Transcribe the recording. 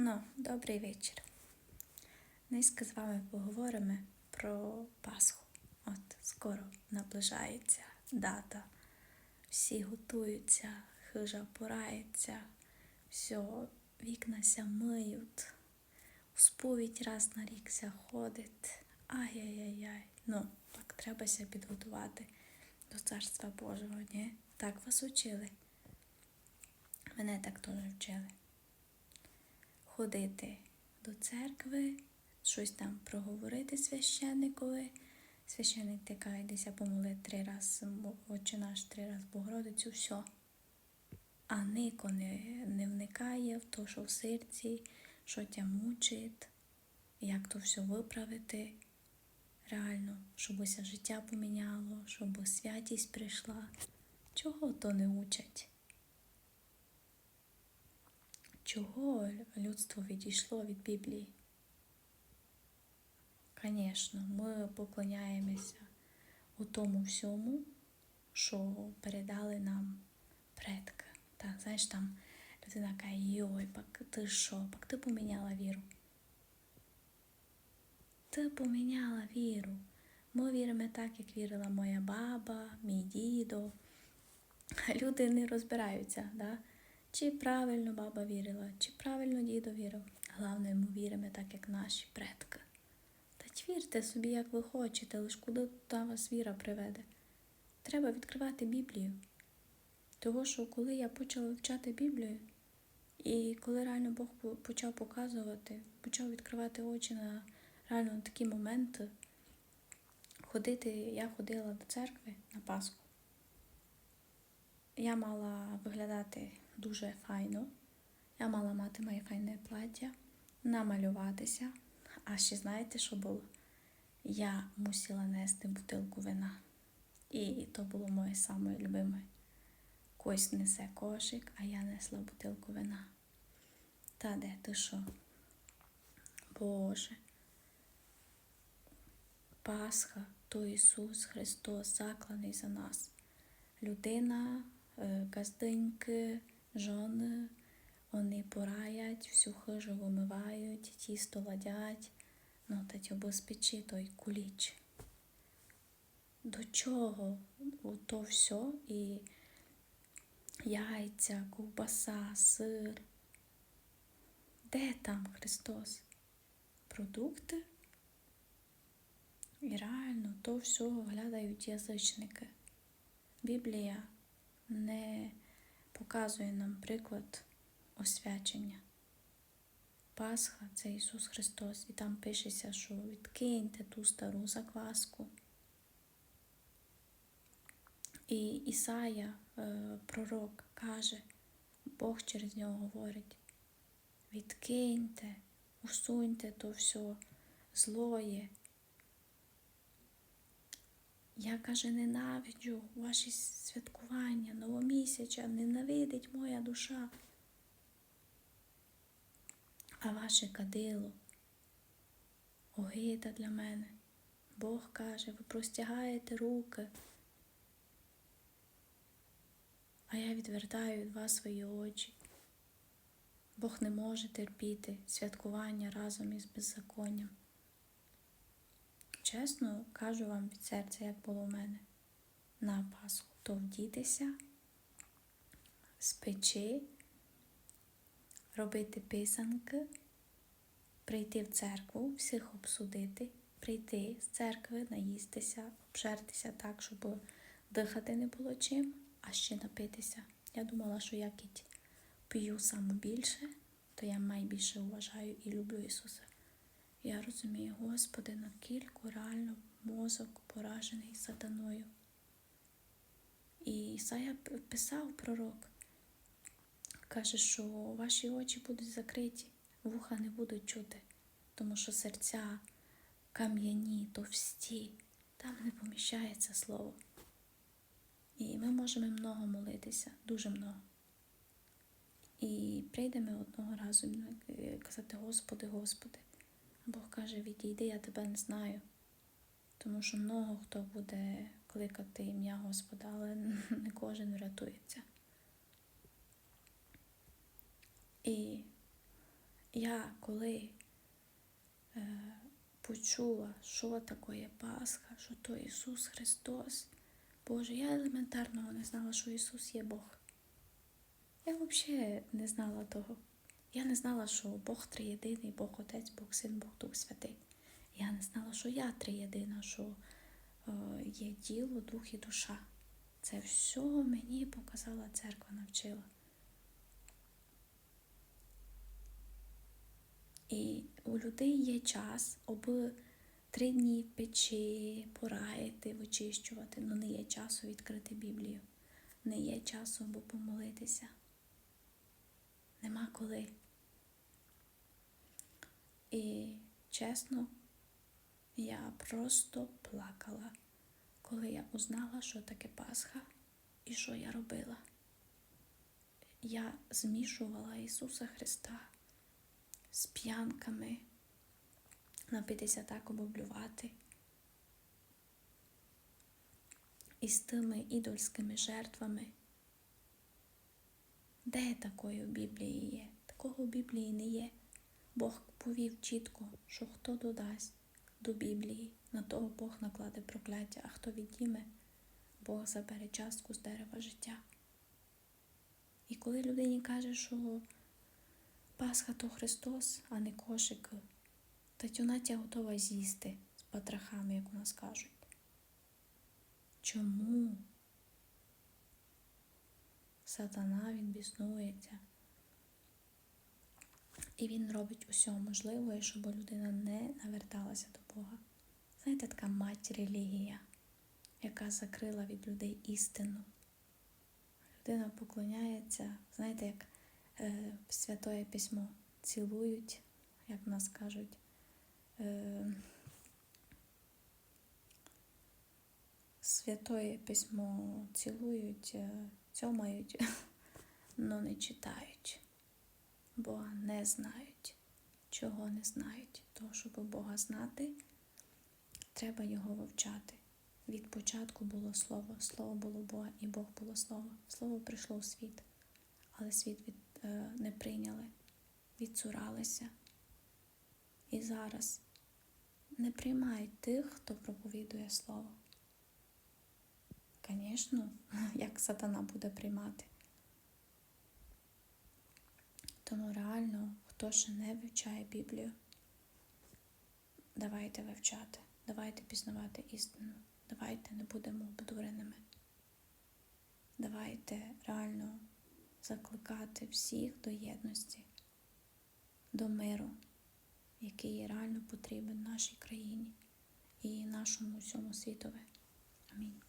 Ну, добрий вечір. Низько з вами поговоримо про Пасху. От скоро наближається дата. Всі готуються, хижа порається, все, вікна ся миють, у сповідь раз на рік ся ходить. Ай-яй-яй-яй. Ну, так треба ся підготувати до Царства Божого, ні? Так вас учили. Мене так теж вчили ходити до церкви, щось там проговорити священникові. Священник тикає десь помолити три рази, отче наш три рази Богородицю, все. А Нико не, не вникає в то, що в серці, що тя мучить, як то все виправити. Реально, щоб усе життя поміняло, щоб святість прийшла. Чого то не учать? Чого людство відійшло від Біблії? Звісно, ми поклоняємося у тому всьому, що передали нам предки. Так, знаєш, там людина каже, йой, пак ти що, пак ти поміняла віру. Ти поміняла віру. Ми віримо так, як вірила моя баба, мій дідо. Люди не розбираються, да? Чи правильно баба вірила, чи правильно дідо вірив. Головне, ми віримо так, як наші предки. Та вірте собі, як ви хочете, лиш куди та вас віра приведе. Треба відкривати Біблію. Того, що коли я почала вивчати Біблію, і коли реально Бог почав показувати, почав відкривати очі на реально на такі моменти, ходити, я ходила до церкви на Пасху. Я мала виглядати дуже файно. Я мала мати моє файне плаття, намалюватися. А ще знаєте, що було? Я мусила нести бутилку вина. І то було моє саме любиме. Кось несе кошик, а я несла бутилку вина. Та де ти що? Боже. Пасха то Ісус Христос закланий за нас. Людина, газденьки, жони, вони пораять, всю хижу вимивають, тісто ладять, ну та ті обезпечи той куліч. До чого то все і яйця, ковбаса, сир? Де там Христос? Продукти? І реально то все оглядають язичники. Біблія не показує нам приклад освячення. Пасха це Ісус Христос, і там пишеться, що відкиньте ту стару закваску. І Ісая, е, пророк, каже, Бог через нього говорить: відкиньте, усуньте то все злоє. Я каже, ненавиджу ваші святкування, новомісяча, ненавидить моя душа. А ваше кадило огида для мене. Бог каже, ви простягаєте руки, а я відвертаю від вас свої очі. Бог не може терпіти святкування разом із беззаконням. Чесно кажу вам від серця, як було в мене на Пасху, то з печі, робити писанки, прийти в церкву, всіх обсудити, прийти з церкви, наїстися, обжертися так, щоб дихати не було чим, а ще напитися. Я думала, що я п'ю саме більше, то я найбільше вважаю і люблю Ісуса. Я розумію, Господи, накілько реально мозок поражений сатаною. І Ісая писав пророк, каже, що ваші очі будуть закриті, вуха не будуть чути, тому що серця кам'яні, товсті, там не поміщається слово. І ми можемо много молитися, дуже много. І прийдемо одного разу казати, Господи, Господи. Бог каже, відійди, я тебе не знаю. Тому що много хто буде кликати ім'я Господа, але не кожен врятується. І я коли е, почула, що таке Пасха, що то Ісус Христос, Боже, я елементарно не знала, що Ісус є Бог. Я взагалі не знала того. Я не знала, що Бог триєдиний, Бог Отець, Бог Син, Бог Дух Святий. Я не знала, що я триєдина, що е, є тіло, дух і душа. Це все мені показала церква, навчила. І у людей є час, аби три дні печи, пораїти, вичищувати, але не є часу відкрити Біблію, не є часу, аби помолитися. Нема коли. І чесно, я просто плакала, коли я узнала, що таке Пасха і що я робила. Я змішувала Ісуса Христа з п'янками на 50 облювати і з тими ідольськими жертвами. Де такої в Біблії є? Такого в Біблії не є. Бог повів чітко, що хто додасть до Біблії, на того Бог накладе прокляття, а хто відніме, Бог забере частку з дерева життя. І коли людині каже, що Пасха то Христос, а не кошик, та вона тя готова з'їсти з патрахами, як у нас кажуть. Чому? Сатана він біснується. І він робить усе можливе, щоб людина не наверталася до Бога. Знаєте, така мать релігія, яка закрила від людей істину. Людина поклоняється, знаєте, як е, Святое Письмо цілують, як в нас кажуть. Е, Святое Письмо цілують, е, цьомають, але не читають. Бога не знають. Чого не знають? Того, щоб Бога знати, треба його вивчати. Від початку було слово, слово було Бога, і Бог було слово. Слово прийшло в світ, але світ від, е, не прийняли, відцуралися. І зараз не приймають тих, хто проповідує слово. Звісно, як сатана буде приймати. Тому реально, хто ще не вивчає Біблію, давайте вивчати, давайте пізнавати істину, давайте не будемо обдуреними. Давайте реально закликати всіх до єдності, до миру, який реально потрібен нашій країні і нашому всьому світові. Амінь.